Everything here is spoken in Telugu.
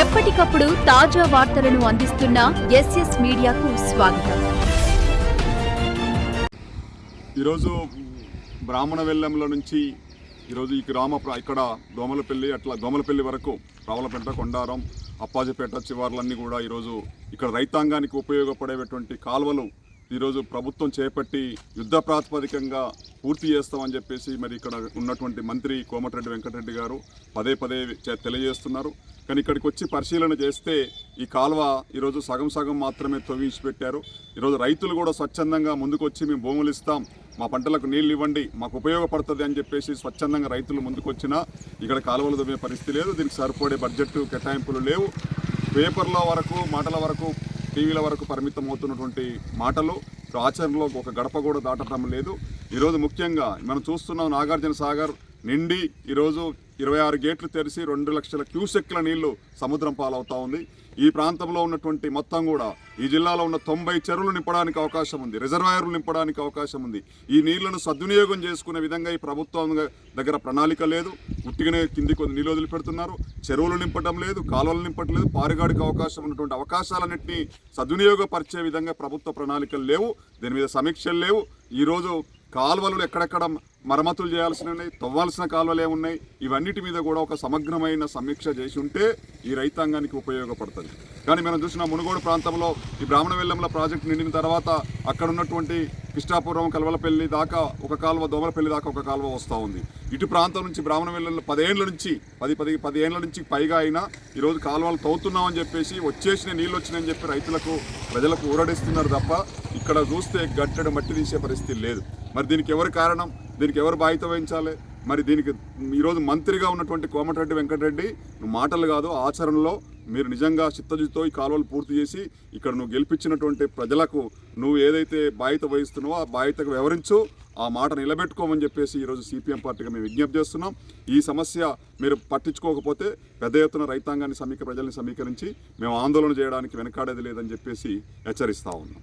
ఎప్పటికప్పుడు తాజా వార్తలను అందిస్తున్న ఎస్ఎస్ మీడియాకు స్వాగతం. ఈరోజు బ్రాహ్మణ వెల్లంలో నుంచి ఈరోజు ఈ గ్రామ ఇక్కడ దోమలపల్లి అట్లా దోమలపల్లి వరకు రావులపేట కొండారం అప్పాజిపేట చివర్లన్నీ కూడా ఈరోజు ఇక్కడ రైతాంగానికి ఉపయోగపడేటువంటి కాలువలు ఈరోజు ప్రభుత్వం చేపట్టి యుద్ధ ప్రాతిపదికంగా పూర్తి చేస్తామని చెప్పేసి మరి ఇక్కడ ఉన్నటువంటి మంత్రి కోమటిరెడ్డి వెంకటరెడ్డి గారు పదే పదే తెలియజేస్తున్నారు. కానీ ఇక్కడికి వచ్చి పరిశీలన చేస్తే ఈ కాలువ ఈరోజు సగం సగం మాత్రమే తొవ్వించి పెట్టారు ఈరోజు రైతులు కూడా స్వచ్ఛందంగా ముందుకొచ్చి మేము భూములు ఇస్తాం మా పంటలకు నీళ్ళు ఇవ్వండి మాకు ఉపయోగపడుతుంది అని చెప్పేసి స్వచ్ఛందంగా రైతులు ముందుకొచ్చినా ఇక్కడ కాలువలు తవ్వే పరిస్థితి లేదు. దీనికి సరిపడే బడ్జెట్ కేటాయింపులు లేవు. పేపర్ల వరకు మాటల వరకు టీవీల వరకు పరిమితం అవుతున్నటువంటి మాటలు. ఆచరణలో ఒక గడప కూడా దాటడం లేదు. ఈరోజు ముఖ్యంగా మనం చూస్తున్నాం నాగార్జున సాగర్ నిండి ఈరోజు ఇరవై ఆరు గేట్లు తెరిచి రెండు లక్షల క్యూసెక్ల నీళ్ళు సముద్రం పాలవుతా ఉంది. ఈ ప్రాంతంలో ఉన్నటువంటి మొత్తం కూడా ఈ జిల్లాలో ఉన్న తొంభై చెరువులు నింపడానికి అవకాశం ఉంది. రిజర్వాయర్లు నింపడానికి అవకాశం ఉంది. ఈ నీళ్ళను సద్వినియోగం చేసుకునే విధంగా ఈ ప్రభుత్వం దగ్గర ప్రణాళిక లేదు. ఉట్టిగానే కింది కొన్ని నీళ్ళు వదిలిపెడుతున్నారు. చెరువులు నింపడం లేదు కాలువలు నింపట్లేదు. పారుగాడికి అవకాశం ఉన్నటువంటి అవకాశాలన్నింటినీ సద్వినియోగపరిచే విధంగా ప్రభుత్వ ప్రణాళికలు లేవు. దీని మీద సమీక్షలు లేవు. ఈరోజు కాలువలు ఎక్కడెక్కడ మరమ్మతులు చేయాల్సిన ఉన్నాయి తవ్వాల్సిన కాలువలు ఉన్నాయి ఇవన్నిటి మీద కూడా ఒక సమగ్రమైన సమీక్ష చేసి ఉంటే ఈ రైతాంగానికి ఉపయోగపడుతుంది. కానీ మనం చూసిన మునుగోడు ప్రాంతంలో ఈ బ్రాహ్మణ వెల్లంల ప్రాజెక్టు నిండిన తర్వాత అక్కడ ఉన్నటువంటి కృష్ణాపురం కలవలపల్లి దాకా ఒక కాలువ దోమలపల్లి దాకా ఒక కాలువ వస్తూ ఉంది. ఇటు ప్రాంతం నుంచి బ్రాహ్మణ వెల్లంలో పదేళ్ళ నుంచి పది పది పది నుంచి పైగా అయినా ఈరోజు కాలువలు తవ్వుతున్నామని చెప్పేసి వచ్చేసిన నీళ్ళు వచ్చినాయని చెప్పి రైతులకు ప్రజలకు ఊరడిస్తున్నారు తప్ప ఇక్కడ చూస్తే గట్టెడు మట్టి తీసే పరిస్థితి లేదు. మరి దీనికి ఎవరు కారణం? దీనికి ఎవరు బాధ్యత వహించాలి? మరి దీనికి ఈరోజు మంత్రిగా ఉన్నటువంటి కోమటిరెడ్డి వెంకటరెడ్డి నువ్వు మాటలు కాదు ఆచరణలో మీరు నిజంగా చిత్తజుతో ఈ కాలువలు పూర్తి చేసి ఇక్కడ నువ్వు గెలిపించినటువంటి ప్రజలకు నువ్వు ఏదైతే బాధ్యత వహిస్తున్నావో ఆ బాధ్యతకు వివరించు ఆ మాట నిలబెట్టుకోమని చెప్పేసి ఈరోజు సిపిఎం పార్టీగా మేము విజ్ఞప్తి చేస్తున్నాం. ఈ సమస్య మీరు పట్టించుకోకపోతే పెద్ద ఎత్తున రైతాంగాన్ని సమీక ప్రజల్ని సమీకరించి మేము ఆందోళన చేయడానికి వెనకాడేది లేదని చెప్పేసి హెచ్చరిస్తూ ఉన్నాం.